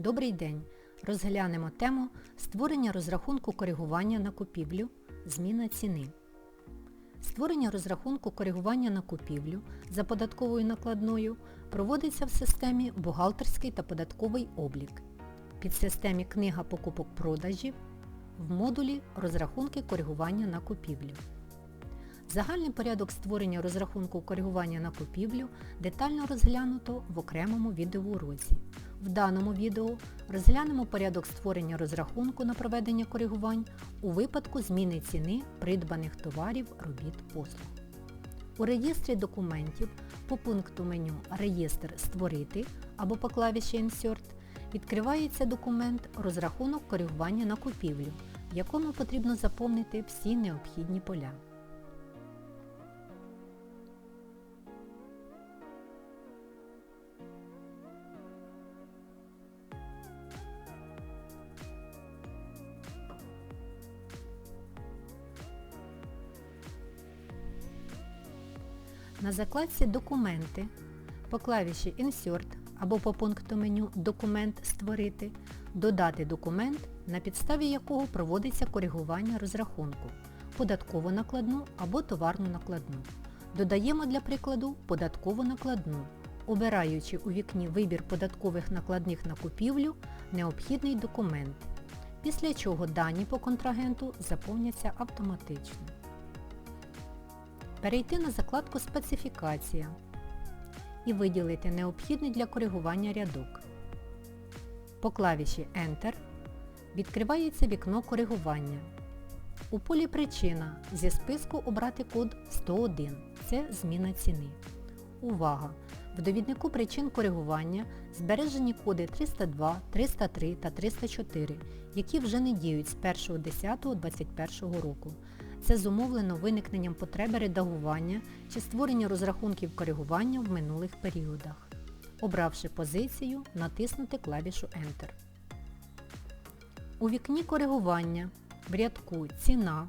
Добрий день! Розглянемо тему створення розрахунку коригування на купівлю, зміна ціни. Створення розрахунку коригування на купівлю за податковою накладною проводиться в системі Бухгалтерський та податковий облік, підсистемі Книга покупок-продажів в модулі Розрахунки коригування на купівлю. Загальний порядок створення розрахунку коригування на купівлю детально розглянуто в окремому відеоуроці. В даному відео розглянемо порядок створення розрахунку на проведення коригувань у випадку зміни ціни придбаних товарів, робіт, послуг. У реєстрі документів по пункту меню Реєстр Створити або по клавіші Insert відкривається документ Розрахунок коригування на купівлю, в якому потрібно заповнити всі необхідні поля. На закладці Документи по клавіші Insert або по пункту меню Документ Створити додати документ, на підставі якого проводиться коригування розрахунку, податкову накладну або товарну накладну. Додаємо для прикладу податкову накладну, обираючи у вікні Вибір податкових накладних на купівлю необхідний документ, після чого дані по контрагенту заповняться автоматично. Перейти на закладку Специфікація і виділити необхідний для коригування рядок. По клавіші Enter відкривається вікно коригування. У полі Причина зі списку обрати код 101 це зміна ціни. Увага! В довіднику причин коригування збережені коди 302, 303 та 304, які вже не діють з 1.10.2021 року. Це зумовлено виникненням потреби редагування чи створення розрахунків коригування в минулих періодах. Обравши позицію, натиснути клавішу Enter. У вікні коригування в рядку Ціна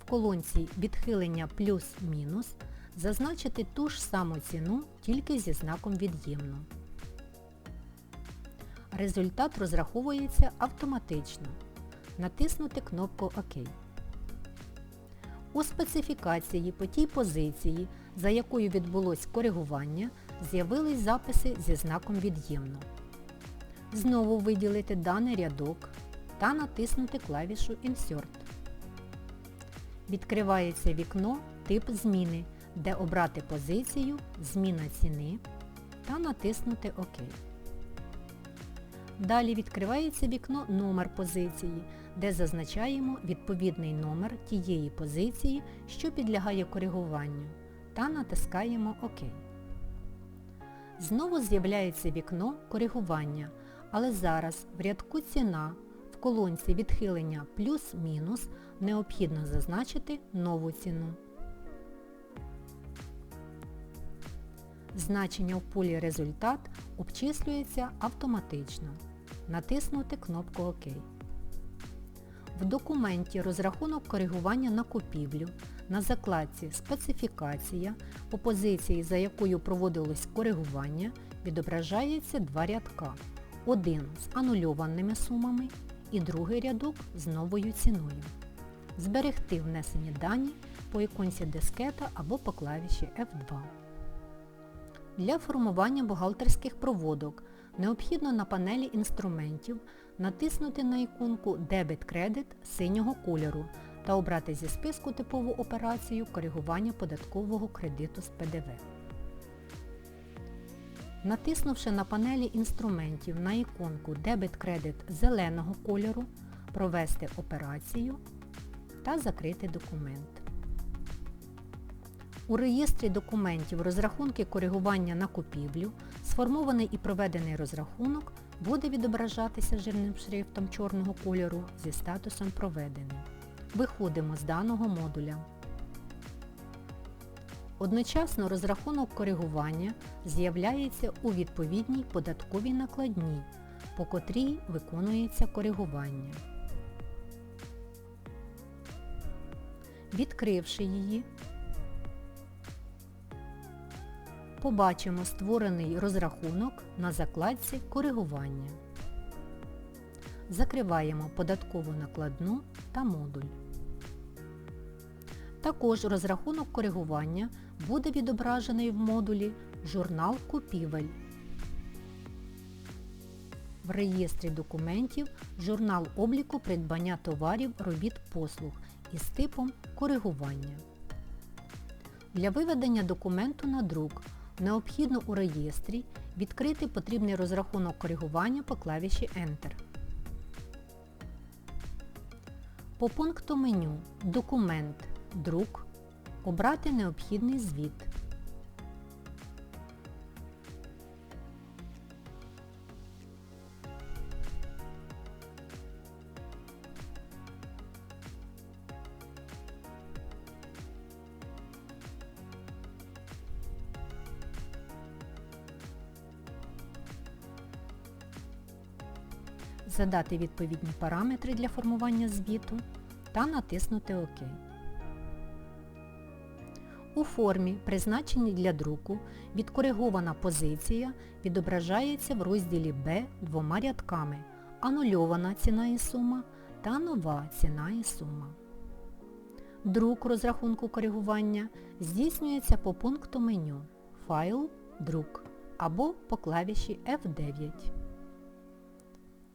в колонці Відхилення плюс-мінус зазначити ту ж саму ціну, тільки зі знаком від'ємно. Результат розраховується автоматично. Натиснути кнопку ОК. У специфікації по тій позиції, за якою відбулось коригування, з'явились записи зі знаком від'ємно. Знову виділити даний рядок та натиснути клавішу Insert. Відкривається вікно Тип зміни, де обрати позицію Зміна ціни та натиснути ОК. Далі відкривається вікно Номер позиції, де зазначаємо відповідний номер тієї позиції, що підлягає коригуванню, та натискаємо ОК. Знову з'являється вікно коригування, але зараз в рядку Ціна в колонці відхилення плюс-мінус необхідно зазначити нову ціну. Значення в полі Результат обчислюється автоматично. Натиснути кнопку ОК. В документі розрахунок коригування на купівлю на закладці Специфікація по позиції, за якою проводилось коригування, відображається два рядка. Один з анульованими сумами і другий рядок з новою ціною. Зберегти внесені дані по іконці дискета або по клавіші F2. Для формування бухгалтерських проводок необхідно на панелі інструментів натиснути на іконку Дебет-кредит синього кольору та обрати зі списку типову операцію коригування податкового кредиту з ПДВ. Натиснувши на панелі інструментів на іконку Дебет-кредит зеленого кольору, провести операцію та закрити документ. У реєстрі документів розрахунки коригування на купівлю сформований і проведений розрахунок буде відображатися жирним шрифтом чорного кольору зі статусом Проведений. Виходимо з даного модуля. Одночасно розрахунок коригування з'являється у відповідній податковій накладній, по котрій виконується коригування. Відкривши її, побачимо створений розрахунок на закладці коригування. закриваємо податкову накладну та модуль. Також розрахунок коригування буде відображений в модулі Журнал купівель. В реєстрі документів журнал обліку придбання товарів, робіт, послуг із типом коригування. Для виведення документу на друк необхідно у реєстрі відкрити потрібний розрахунок коригування по клавіші Enter. По пункту меню Документ, друк обрати необхідний звіт. Задати відповідні параметри для формування звіту та натиснути ОК. У формі, призначеній для друку, відкоригована позиція відображається в розділі Б двома рядками Анульована ціна і сума та нова ціна і сума. Друк розрахунку коригування здійснюється по пункту меню Файл, друк або по клавіші F9.